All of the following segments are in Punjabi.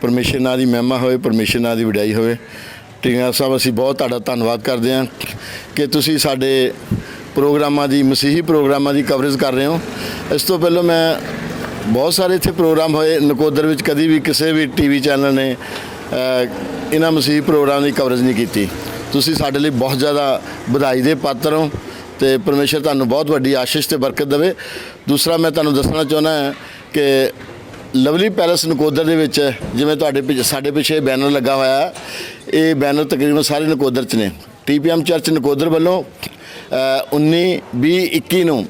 ਪਰਮੇਸ਼ਰ ਨਾਂ ਦੀ ਮਹਿਮਾ ਹੋਵੇ, ਪਰਮੇਸ਼ਰ ਨਾਂ ਦੀ ਵਡਿਆਈ ਹੋਵੇ। ਟਿੰਗਾ ਸਾਹਿਬ ਅਸੀਂ ਬਹੁਤ ਤੁਹਾਡਾ ਧੰਨਵਾਦ ਕਰਦੇ ਹਾਂ ਕਿ ਤੁਸੀਂ ਸਾਡੇ ਪ੍ਰੋਗਰਾਮਾਂ ਦੀ, ਮਸੀਹੀ ਪ੍ਰੋਗਰਾਮਾਂ ਦੀ ਕਵਰੇਜ ਕਰ ਰਹੇ ਹੋ। ਇਸ ਤੋਂ ਪਹਿਲਾਂ ਮੈਂ ਬਹੁਤ ਸਾਰੇ ਇੱਥੇ ਪ੍ਰੋਗਰਾਮ ਹੋਏ, ਨਕੋਦਰ ਵਿੱਚ ਕਦੀ ਵੀ ਕਿਸੇ ਵੀ ਟੀਵੀ ਚੈਨਲ ਨੇ ਇਹਨਾਂ ਮਸੀਹੀ ਪ੍ਰੋਗਰਾਮ ਦੀ ਕਵਰੇਜ ਨਹੀਂ ਕੀਤੀ। ਤੁਸੀਂ ਸਾਡੇ ਲਈ ਬਹੁਤ ਜ਼ਿਆਦਾ ਵਧਾਈ ਦੇ ਪਾਤਰ ਹੋ ਤੇ ਪਰਮੇਸ਼ਰ ਤੁਹਾਨੂੰ ਬਹੁਤ ਵੱਡੀ ਆਸ਼ੀਸ਼ ਤੇ ਬਰਕਤ ਦੇਵੇ। ਦੂਸਰਾ ਮੈਂ ਤੁਹਾਨੂੰ ਦੱਸਣਾ ਚਾਹੁੰਦਾ ਹਾਂ ਕਿ ਲਵਲੀ ਪੈਲਸ ਨਕੋਦਰ ਦੇ ਵਿੱਚ ਜਿਵੇਂ ਤੁਹਾਡੇ ਪਿੱਛੇ ਸਾਡੇ ਪਿੱਛੇ ਬੈਨਰ ਲੱਗਾ ਹੋਇਆ ਹੈ। ਇਹ ਬੈਨਰ ਤਕਰੀਬਨ ਸਾਰੇ ਨਕੋਦਰ ਚ ਨੇ। ਟੀਪੀਐਮ ਚਰਚ ਨਕੋਦਰ ਵੱਲੋਂ ਅ, 19 20 21 ਨੂੰ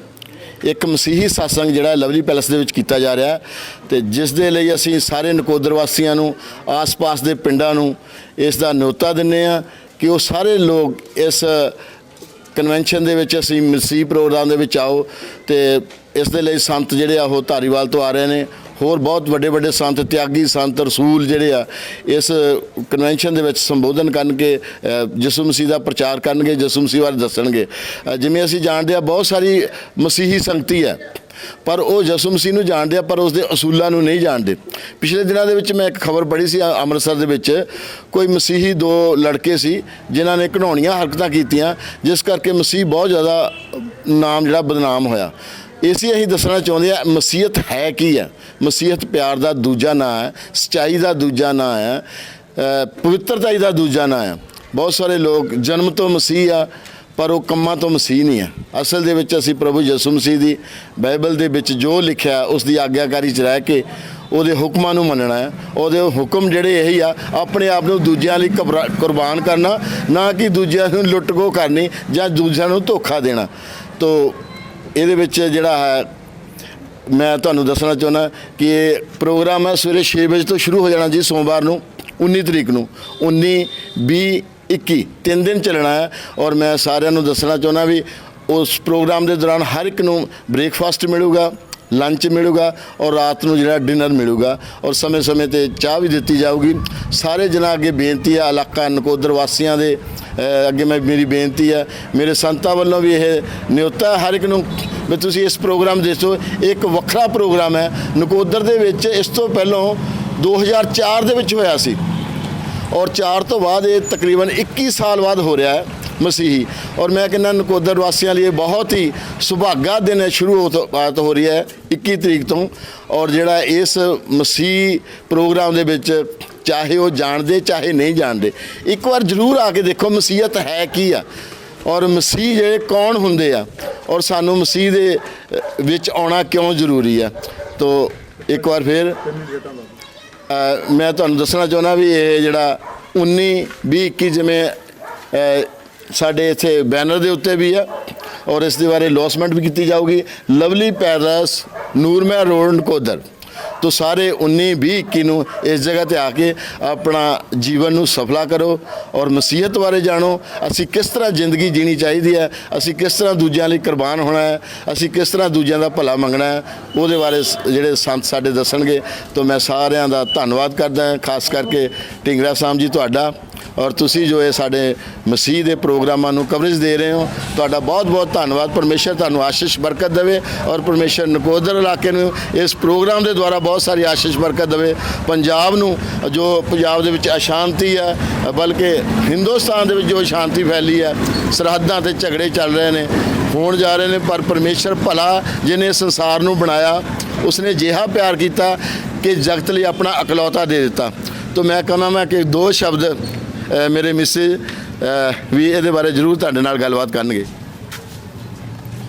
ਇੱਕ ਮਸੀਹੀ satsang ਜਿਹੜਾ ਲਵਲੀ ਪੈਲਸ ਦੇ ਵਿੱਚ ਕੀਤਾ ਜਾ ਰਿਹਾ ਹੈ ਤੇ ਜਿਸ ਦੇ ਲਈ ਅਸੀਂ ਸਾਰੇ ਨਕੋਦਰ ਵਾਸੀਆਂ ਨੂੰ ਆਸ-ਪਾਸ ਦੇ ਪਿੰਡਾਂ ਨੂੰ ਇਸ ਦਾ ਨਿਯੋਤਾ ਦਿੰਨੇ ਆ ਕਿ ਉਹ ਸਾਰੇ ਲੋਕ ਇਸ ਕਨਵੈਨਸ਼ਨ ਦੇ ਵਿੱਚ ਅਸੀਂ ਮਸੀਹ ਪ੍ਰੋਗਰਾਮ ਦੇ ਵਿੱਚ ਆਓ ਤੇ ਇਸ ਦੇ ਲਈ ਸੰਤ ਜਿਹੜੇ ਆ ਉਹ ਧਾਰੀਵਾਲ ਤੋਂ ਆ ਰਹੇ ਨੇ। ਹੋਰ ਬਹੁਤ ਵੱਡੇ ਵੱਡੇ ਸੰਤ ਤਿਆਗੀ ਸੰਤ ਰਸੂਲ ਜਿਹੜੇ ਆ ਇਸ ਕਨਵੈਨਸ਼ਨ ਦੇ ਵਿੱਚ ਸੰਬੋਧਨ ਕਰਨਗੇ ਅ, ਯਿਸੂ ਮਸੀਹ ਦਾ ਪ੍ਰਚਾਰ ਕਰਨਗੇ ਯਿਸੂ ਮਸੀਹ ਬਾਰੇ ਦੱਸਣਗੇ। ਜਿਵੇਂ ਅਸੀਂ ਜਾਣਦੇ ਆ ਬਹੁਤ ਸਾਰੀ ਮਸੀਹੀ ਸੰਗਤੀ ਹੈ। ਪਰ ਉਹ ਯਿਸੂ ਮਸੀਹ ਨੂੰ ਜਾਣਦੇ ਆ ਪਰ ਉਸ ਦੇ ਅਸੂਲਾਂ ਨੂੰ ਨਹੀਂ ਜਾਣਦੇ। ਪਿਛਲੇ ਦਿਨਾਂ ਦੇ ਵਿੱਚ ਮੈਂ ਇੱਕ ਖਬਰ ਪੜ੍ਹੀ ਸੀ ਅੰਮ੍ਰਿਤਸਰ ਦੇ ਵਿੱਚ। ਕੋਈ ਮਸੀਹੀ ਦੋ ਲੜਕੇ ਸੀ ਜਿਨ੍ਹਾਂ ਨੇ ਘਣਾਉਣੀਆਂ ਹਰਕਤਾਂ ਕੀਤੀਆਂ ਜਿਸ ਕਰਕੇ ਮਸੀਹ ਬਹੁਤ ਜ਼ਿਆਦਾ ਨਾਮ ਜਿਹੜਾ ਬਦਨਾਮ ਹੋਇਆ। ਇਸੇ ਅਸੀਂ ਦੱਸਣਾ ਚਾਹੁੰਦੇ ਆ ਮਸੀਹਤ ਹੈ ਕੀ ਹੈ? ਮਸੀਹਤ ਪਿਆਰ ਦਾ ਦੂਜਾ ਨਾਂ ਹੈ ਸਚਾਈ ਦਾ ਦੂਜਾ ਨਾਂ ਹੈ ਅ, ਪਵਿੱਤਰਤਾ ਦਾ ਦੂਜਾ ਨਾਂ ਹੈ। ਬਹੁਤ ਸਾਰੇ ਲੋਕ ਜਨਮ ਤੋਂ ਮਸੀਹ ਆ ਪਰ ਉਹ ਕੰਮਾਂ ਤੋਂ ਮਸੀਹ ਨਹੀਂ ਹੈ। ਅਸਲ ਦੇ ਵਿੱਚ ਅਸੀਂ ਪ੍ਰਭੂ ਯਿਸੂ ਮਸੀਹ ਦੀ ਬਾਈਬਲ ਦੇ ਵਿੱਚ ਜੋ ਲਿਖਿਆ ਉਸ ਦੀ ਆਗਿਆਕਾਰੀ 'ਚ ਰਹਿ ਕੇ ਉਹਦੇ ਹੁਕਮਾਂ ਨੂੰ ਮੰਨਣਾ ਹੈ। ਉਹਦੇ ਹੁਕਮ ਜਿਹੜੇ ਇਹੀ ਆ, ਆਪਣੇ ਆਪ ਨੂੰ ਦੂਜਿਆਂ ਲਈ ਘਬਰਾ- ਕੁਰਬਾਨ ਕਰਨਾ, ਨਾ ਕਿ ਦੂਜਿਆਂ ਨੂੰ ਲੁੱਟਖੋ ਕਰਨੀ ਜਾਂ ਦੂਜਿਆਂ ਨੂੰ ਧੋਖਾ ਦੇਣਾ। ਤੋ ਇਹਦੇ ਵਿੱਚ ਜਿਹੜਾ ਹੈ, ਮੈਂ ਤੁਹਾਨੂੰ ਦੱਸਣਾ ਚਾਹੁੰਦਾ ਕਿ ਇਹ ਪ੍ਰੋਗਰਾਮ ਹੈ, ਸਵੇਰੇ 6 ਵਜੇ ਤੋਂ ਸ਼ੁਰੂ ਹੋ ਜਾਣਾ ਜੀ ਸੋਮਵਾਰ ਨੂੰ 19 ਤਰੀਕ ਨੂੰ। 19 20 21 ਤਿੰਨ ਦਿਨ ਚੱਲਣਾ ਹੈ ਔਰ ਮੈਂ ਸਾਰਿਆਂ ਨੂੰ ਦੱਸਣਾ ਚਾਹੁੰਦਾ ਵੀ ਉਸ ਪ੍ਰੋਗਰਾਮ ਦੇ ਦੌਰਾਨ ਹਰ ਇੱਕ ਨੂੰ ਬ੍ਰੇਕਫਾਸਟ ਮਿਲੂਗਾ, ਲੰਚ ਮਿਲੂਗਾ ਔਰ ਰਾਤ ਨੂੰ ਜਿਹੜਾ ਡਿਨਰ ਮਿਲੂਗਾ ਔਰ ਸਮੇਂ-ਸਮੇਂ ਤੇ ਚਾਹ ਵੀ ਦਿੱਤੀ ਜਾਊਗੀ। ਸਾਰੇ ਜਨਾਂ ਅੱਗੇ ਬੇਨਤੀ ਆ ਇਲਾਕਾ ਨਕੋਦਰ ਵਾਸੀਆਂ ਦੇ ਅੱਗੇ ਮੈਂ ਮੇਰੀ ਬੇਨਤੀ ਆ ਮੇਰੇ ਸੰਤਾਂ ਵੱਲੋਂ ਵੀ ਇਹ ਨਿਯੁੱਤਾ ਹਰ ਇੱਕ ਨੂੰ ਵੀ ਤੁਸੀਂ ਇਸ ਪ੍ਰੋਗਰਾਮ ਦੇਖੋ ਇਹ ਇੱਕ ਵੱਖਰਾ ਪ੍ਰੋਗਰਾਮ ਹੈ। ਨਕੋਦਰ ਦੇ ਵਿੱਚ ਇਸ ਤੋਂ ਪਹਿਲਾਂ 2004 ਦੇ ਵਿੱਚ ਹੋਇਆ ਸੀ। ਔਰ 4 ਤੋਂ ਬਾਅਦ ਇਹ ਤਕਰੀਬਨ 21 ਸਾਲ ਬਾਅਦ ਹੋ ਰਿਹਾ ਹੈ ਮਸੀਹੀ। ਔਰ ਮੈਂ ਕਹਿੰਦਾ ਨਕੋਦਰ ਵਾਸੀਆਂ ਲਈ ਇਹ ਬਹੁਤ ਹੀ ਸੁਭਾਗਾ ਦਿਨ ਹੈ, ਸ਼ੁਰੂ ਬਾਤ ਹੋ ਰਹੀ ਹੈ 21 ਤਰੀਕ ਤੋਂ। ਔਰ ਜਿਹੜਾ ਇਸ ਮਸੀਹ ਪ੍ਰੋਗਰਾਮ ਦੇ ਵਿੱਚ ਚਾਹੇ ਉਹ ਜਾਣਦੇ, ਚਾਹੇ ਨਹੀਂ ਜਾਣਦੇ, ਇੱਕ ਵਾਰ ਜ਼ਰੂਰ ਆ ਕੇ ਦੇਖੋ ਮਸੀਹਤ ਹੈ ਕੀ ਆ। ਔਰ ਮਸੀਹ ਜਿਹੜੇ ਕੌਣ ਹੁੰਦੇ ਆ? ਔਰ ਸਾਨੂੰ ਮਸੀਹ ਦੇ ਵਿੱਚ ਆਉਣਾ ਕਿਉਂ ਜ਼ਰੂਰੀ ਆ? ਤੋ ਇੱਕ ਵਾਰ ਫਿਰ ਮੈਂ ਤੁਹਾਨੂੰ ਦੱਸਣਾ ਚਾਹੁੰਦਾ ਵੀ ਇਹ ਜਿਹੜਾ 19 20 21 ਜਿਵੇਂ ਸਾਡੇ ਇੱਥੇ ਬੈਨਰ ਦੇ ਉੱਤੇ ਵੀ ਆ ਔਰ ਇਸ ਦੇ ਬਾਰੇ ਲੌਸਮੈਂਟ ਵੀ ਕੀਤੀ ਜਾਊਗੀ। Lovely palace Nurmahal road Nakodar ਤੋ ਸਾਰੇ 19 20 21 ਨੂੰ ਇਸ ਜਗ੍ਹਾ ਤੇ ਆ ਕੇ ਆਪਣਾ ਜੀਵਨ ਨੂੰ ਸਫਲਾ ਕਰੋ ਔਰ ਮਸੀਹਤ ਬਾਰੇ ਜਾਣੋ, ਅਸੀਂ ਕਿਸ ਤਰ੍ਹਾਂ ਜ਼ਿੰਦਗੀ ਜੀਣੀ ਚਾਹੀਦੀ ਹੈ, ਅਸੀਂ ਕਿਸ ਤਰ੍ਹਾਂ ਦੂਜਿਆਂ ਲਈ ਕੁਰਬਾਨ ਹੋਣਾ ਹੈ, ਅਸੀਂ ਕਿਸ ਤਰ੍ਹਾਂ ਦੂਜਿਆਂ ਦਾ ਭਲਾ ਮੰਗਣਾ ਹੈ, ਉਹਦੇ ਬਾਰੇ ਸ- ਜਿਹੜੇ ਸੰਤ ਸਾਡੇ ਦੱਸਣਗੇ, ਤਾਂ ਮੈਂ ਸਾਰਿਆਂ ਦਾ ਧੰਨਵਾਦ ਕਰਦਾ ਖਾਸ ਕਰਕੇ ਢਿੰਗਰਾ ਸਾਹਿਬ ਜੀ, ਤੁਹਾਡਾ। ਔਰ ਤੁਸੀਂ ਜੋ ਇਹ ਸਾਡੇ ਮਸੀਹ ਦੇ ਪ੍ਰੋਗਰਾਮਾਂ ਨੂੰ ਕਵਰੇਜ ਦੇ ਰਹੇ ਹੋ, ਤੁਹਾਡਾ ਬਹੁਤ-ਬਹੁਤ ਧੰਨਵਾਦ। ਪਰਮੇਸ਼ਰ ਤੁਹਾਨੂੰ ਆਸ਼ੀਸ਼, ਬਰਕਤ ਦੇਵੇ ਔਰ ਪਰਮੇਸ਼ਰ ਨਕੋਦਰ ਇਲਾਕੇ ਨੂੰ ਇਸ ਪ੍ਰੋਗਰਾਮ ਦੇ ਦੁਆਰਾ ਬਹੁਤ ਸਾਰੀ ਆਸ਼ੀਸ਼, ਬਰਕਤ ਦੇਵੇ। ਪੰਜਾਬ ਨੂੰ ਜੋ ਪੰਜਾਬ ਦੇ ਵਿੱਚ ਅਸ਼ਾਂਤੀ ਹੈ, ਬਲਕਿ ਹਿੰਦੁਸਤਾਨ ਦੇ ਵਿੱਚ ਜੋ ਸ਼ਾਂਤੀ ਫੈਲੀ ਹੈ, ਸਰਹੱਦਾਂ ਤੇ ਝਗੜੇ ਚੱਲ ਰਹੇ ਨੇ, ਹੋਣ ਜਾ ਰਹੇ ਨੇ, ਪਰ ਪਰਮੇਸ਼ਰ ਭਲਾ ਜਿਹਨੇ ਸੰਸਾਰ ਨੂੰ ਬਣਾਇਆ, ਉਸਨੇ ਜਿਹਾ ਪਿਆਰ ਕੀਤਾ ਕਿ ਜਗਤ ਲਈ ਆਪਣਾ ਇਕਲੌਤਾ ਦੇ ਦਿੱਤਾ। ਤੋ ਮੈਂ ਕਹਿੰਦਾ ਮੈਂ ਕਿ ਦੋ ਸ਼ਬਦ ਮੇਰੇ ਮਿਸਿਸ ਵੀ ਇਹਦੇ ਬਾਰੇ ਜ਼ਰੂਰ ਤੁਹਾਡੇ ਨਾਲ ਗੱਲਬਾਤ ਕਰਨਗੇ।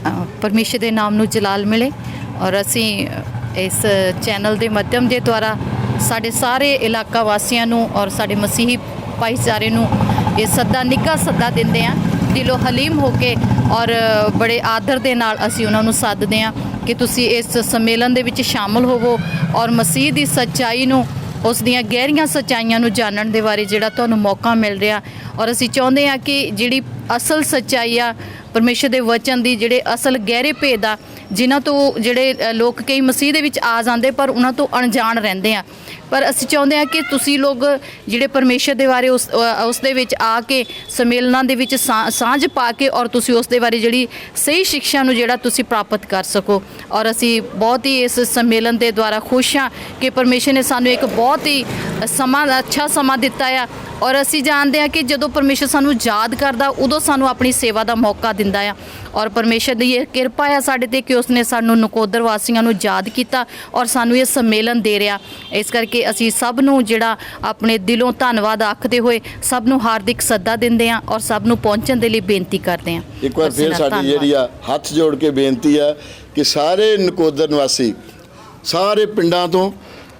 ਅ, ਪਰਮੇਸ਼ਰ ਦੇ ਨਾਮ ਨੂੰ ਜਲਾਲ ਮਿਲੇ ਔਰ ਅਸੀਂ ਇਸ ਚੈਨਲ ਦੇ ਮਾਧਿਅਮ ਦੇ ਦੁਆਰਾ ਸਾਡੇ ਸਾਰੇ ਇਲਾਕਾ ਵਾਸੀਆਂ ਨੂੰ ਔਰ ਸਾਡੇ ਮਸੀਹੀ ਭਾਈਚਾਰੇ ਨੂੰ ਇਹ ਸੱਦਾ ਨਿੱਘਾ ਸੱਦਾ ਦਿੰਦੇ ਆ ਦਿਲੋਂ ਹਲੀਮ ਹੋ ਕੇ ਔਰ ਬੜੇ ਆਦਰ ਦੇ ਨਾਲ ਅਸੀਂ ਉਹਨਾਂ ਨੂੰ ਸੱਦਦੇ ਆ ਕਿ ਤੁਸੀਂ ਇਸ ਸੰਮੇਲਨ ਦੇ ਵਿੱਚ ਸ਼ਾਮਲ ਹੋਵੋ ਔਰ ਮਸੀਹ ਦੀ ਸੱਚਾਈ ਨੂੰ ਉਸ ਦੀਆਂ ਗਹਿਰੀਆਂ ਸੱਚਾਈਆਂ ਨੂੰ ਜਾਣਨ ਦੇ ਬਾਰੇ ਜਿਹੜਾ ਤੁਹਾਨੂੰ ਮੌਕਾ ਮਿਲ ਰਿਹਾ ਔਰ ਅਸੀਂ ਚਾਹੁੰਦੇ ਹਾਂ ਕਿ ਜਿਹੜੀ ਅਸਲ ਸੱਚਾਈ ਆ ਪਰਮੇਸ਼ਰ ਦੇ ਵਚਨ ਦੀ ਜਿਹੜੇ ਅਸਲ ਗਹਿਰੇ ਭੇਦ ਆ, ਜਿਨ੍ਹਾਂ ਤੋਂ ਜਿਹੜੇ ਲੋਕ ਕਈ ਮਸੀਹ ਦੇ ਵਿੱਚ ਆ ਜਾਂਦੇ, ਪਰ ਉਹਨਾਂ ਤੋਂ ਅਣਜਾਣ ਰਹਿੰਦੇ ਆ। ਪਰ ਅਸੀਂ ਚਾਹੁੰਦੇ ਹਾਂ ਕਿ ਤੁਸੀਂ ਲੋਕ ਜਿਹੜੇ ਪਰਮੇਸ਼ਰ ਦੇ ਬਾਰੇ ਉਸ ਉਸ ਦੇ ਵਿੱਚ ਆ ਕੇ ਸੰਮੇਲਨਾਂ ਦੇ ਵਿੱਚ ਸਾਂ- ਸਾਂਝ ਪਾ ਕੇ ਔਰ ਤੁਸੀਂ ਉਸ ਦੇ ਬਾਰੇ ਜਿਹੜੀ ਸਹੀ ਸਿੱਖਿਆ ਨੂੰ ਜਿਹੜਾ ਤੁਸੀਂ ਪ੍ਰਾਪਤ ਕਰ ਸਕੋ। ਔਰ ਅਸੀਂ ਬਹੁਤ ਹੀ ਇਸ ਸੰਮੇਲਨ ਦੇ ਦੁਆਰਾ ਖੁਸ਼ ਹਾਂ ਕਿ ਪਰਮੇਸ਼ਰ ਨੇ ਸਾਨੂੰ ਇੱਕ ਬਹੁਤ ਹੀ ਸਮਾਂ, ਅੱਛਾ ਸਮਾਂ ਦਿੱਤਾ ਆ। ਔਰ ਅਸੀਂ ਜਾਣਦੇ ਹਾਂ ਕਿ ਜਦੋਂ ਪਰਮੇਸ਼ਰ ਸਾਨੂੰ ਯਾਦ ਕਰਦਾ ਉਦੋਂ ਸਾਨੂੰ ਆਪਣੀ ਸੇਵਾ ਦਾ ਮੌਕਾ ਦਿੰਦਾ ਆ। ਔਰ ਪਰਮੇਸ਼ਰ ਦੀ ਇਹ ਕਿਰਪਾ ਆ ਸਾਡੇ ਤੇ ਕਿ ਉਸਨੇ ਸਾਨੂੰ ਨਕੋਦਰ ਵਾਸੀਆਂ ਨੂੰ ਯਾਦ ਕੀਤਾ ਔਰ ਸਾਨੂੰ ਇਹ ਸੰਮੇਲਨ ਦੇ ਰਿਹਾ। ਇਸ ਕਰਕੇ ਅਸੀਂ ਸਭ ਨੂੰ ਜਿਹੜਾ ਆਪਣੇ ਦਿਲੋਂ ਧੰਨਵਾਦ ਆਖਦੇ ਹੋਏ ਸਭ ਨੂੰ ਹਾਰਦਿਕ ਸੱਦਾ ਦਿੰਦੇ ਹਾਂ ਔਰ ਸਭ ਨੂੰ ਪਹੁੰਚਣ ਦੇ ਲਈ ਬੇਨਤੀ ਕਰਦੇ ਹਾਂ। ਇੱਕ ਵਾਰ ਫਿਰ ਸਾਡੀ। ਜਿਹੜੀ ਆ ਹੱਥ ਜੋੜ ਕੇ ਬੇਨਤੀ ਆ ਕਿ ਸਾਰੇ ਨਕੋਦਰ ਨਿਵਾਸੀ ਸਾਰੇ ਪਿੰਡਾਂ ਤੋਂ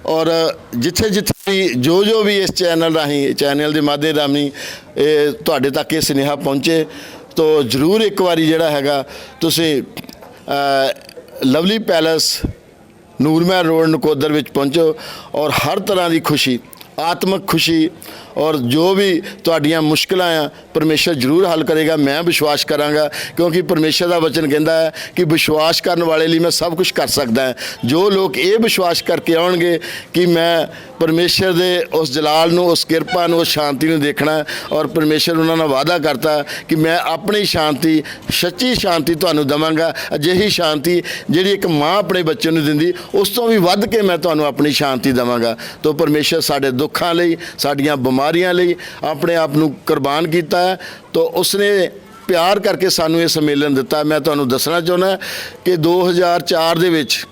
ਔਰ ਜਿੱਥੇ ਜਿੱਥੇ ਵੀ ਜੋ ਜੋ ਵੀ ਇਸ ਚੈਨਲ ਰਾਹੀਂ, ਚੈਨਲ ਦੇ ਮਾਧਿਅਮ ਰਾਹੀਂ, ਇਹ ਤੁਹਾਡੇ ਤੱਕ ਇਹ ਸੁਨੇਹਾ ਪਹੁੰਚੇ, ਤੋ ਜਰੂਰ ਇੱਕ ਵਾਰੀ ਜਿਹੜਾ ਹੈਗਾ, ਤੁਸੀਂ lovely palace Nurmahal road Nakodar ਵਿੱਚ ਪਹੁੰਚੋ ਔਰ ਹਰ ਤਰ੍ਹਾਂ ਦੀ ਖੁਸ਼ੀ, ਆਤਮਿਕ ਖੁਸ਼ੀ ਔਰ ਜੋ ਵੀ ਤੁਹਾਡੀਆਂ ਮੁਸ਼ਕਲਾਂ ਆ, ਪਰਮੇਸ਼ਰ ਜ਼ਰੂਰ ਹੱਲ ਕਰੇਗਾ, ਮੈਂ ਵਿਸ਼ਵਾਸ ਕਰਾਂਗਾ, ਕਿਉਂਕਿ ਪਰਮੇਸ਼ਰ ਦਾ ਵਚਨ ਕਹਿੰਦਾ ਹੈ ਕਿ ਵਿਸ਼ਵਾਸ ਕਰਨ ਵਾਲੇ ਲਈ ਮੈਂ ਸਭ ਕੁਝ ਕਰ ਸਕਦਾ ਹਾਂ। ਜੋ ਲੋਕ ਇਹ ਵਿਸ਼ਵਾਸ ਕਰਕੇ ਆਉਣਗੇ ਕਿ ਮੈਂ ਪਰਮੇਸ਼ਰ ਦੇ ਉਸ ਜਲਾਲ ਨੂੰ, ਉਸ ਕਿਰਪਾ ਨੂੰ, ਉਸ ਸ਼ਾਂਤੀ ਨੂੰ ਦੇਖਣਾ ਔਰ ਪਰਮੇਸ਼ਰ ਉਹਨਾਂ ਨਾਲ ਵਾਅਦਾ ਕਰਤਾ ਕਿ ਮੈਂ ਆਪਣੀ ਸ਼ਾਂਤੀ, ਸੱਚੀ ਸ਼ਾਂਤੀ ਤੁਹਾਨੂੰ ਦਵਾਂਗਾ, ਅਜਿਹੀ ਸ਼ਾਂਤੀ ਜਿਹੜੀ ਇੱਕ ਮਾਂ ਆਪਣੇ ਬੱਚੇ ਨੂੰ ਦਿੰਦੀ, ਉਸ ਤੋਂ ਵੀ ਵੱਧ ਕੇ ਮੈਂ ਤੁਹਾਨੂੰ ਆਪਣੀ ਸ਼ਾਂਤੀ ਦਵਾਂਗਾ। ਤੋਂ ਪਰਮੇਸ਼ਰ ਸਾਡੇ ਦੁੱਖਾਂ ਲਈ, ਸਾਡੀਆਂ ਬਿਮਾਰੀਆਂ ਲਈ ਆਪਣੇ ਆਪ ਨੂੰ ਕੁਰਬਾਨ ਕੀਤਾ ਹੈ। ਤੋਂ ਉਸਨੇ ਪਿਆਰ ਕਰਕੇ ਸਾਨੂੰ ਇਹ ਸੰਮੇਲਨ ਦਿੱਤਾ। ਮੈਂ ਤੁਹਾਨੂੰ ਦੱਸਣਾ ਚਾਹੁੰਦਾ ਕਿ 2004 ਦੇ ਵਿੱਚ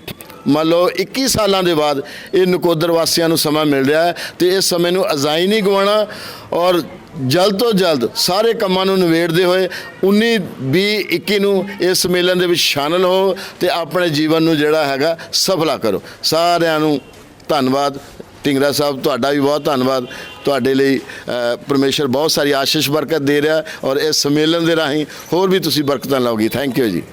ਮੰਨ ਲਓ 21 ਸਾਲਾਂ ਦੇ ਬਾਅਦ ਇਹ ਨਕੋਦਰ ਵਾਸੀਆਂ ਨੂੰ ਸਮਾਂ ਮਿਲ ਰਿਹਾ ਹੈ ਤੇ ਇਸ ਸਮੇਂ ਨੂੰ ਅਜ਼ਾਈ ਨਹੀਂ ਗਵਾਉਣਾ ਔਰ ਜਲਦ ਤੋਂ ਜਲਦ ਸਾਰੇ ਕੰਮਾਂ ਨੂੰ ਨਿਬੇੜਦੇ ਹੋਏ 19 20 21 ਨੂੰ ਇਸ ਸੰਮੇਲਨ ਦੇ ਵਿੱਚ ਸ਼ਾਮਲ ਹੋ ਤੇ ਆਪਣੇ ਜੀਵਨ ਨੂੰ ਜਿਹੜਾ ਹੈਗਾ ਸਫਲਾ ਕਰੋ। ਸਾਰਿਆਂ ਨੂੰ ਧੰਨਵਾਦ। ਢਿੰਗਰਾ ਸਾਹਿਬ ਤੁਹਾਡਾ ਵੀ ਬਹੁਤ ਧੰਨਵਾਦ। ਤੁਹਾਡੇ ਲਈ ਅ, ਪਰਮੇਸ਼ਰ ਬਹੁਤ ਸਾਰੀ ਆਸ਼ੀਸ਼ ਬਰਕਤ ਦੇ ਰਿਹਾ ਔਰ ਇਸ ਸੰਮੇਲਨ ਦੇ ਰਾਹੀਂ ਹੋਰ ਵੀ ਤੁਸੀਂ ਬਰਕਤਾਂ ਲਓਗੇ। ਥੈਂਕ ਯੂ ਜੀ।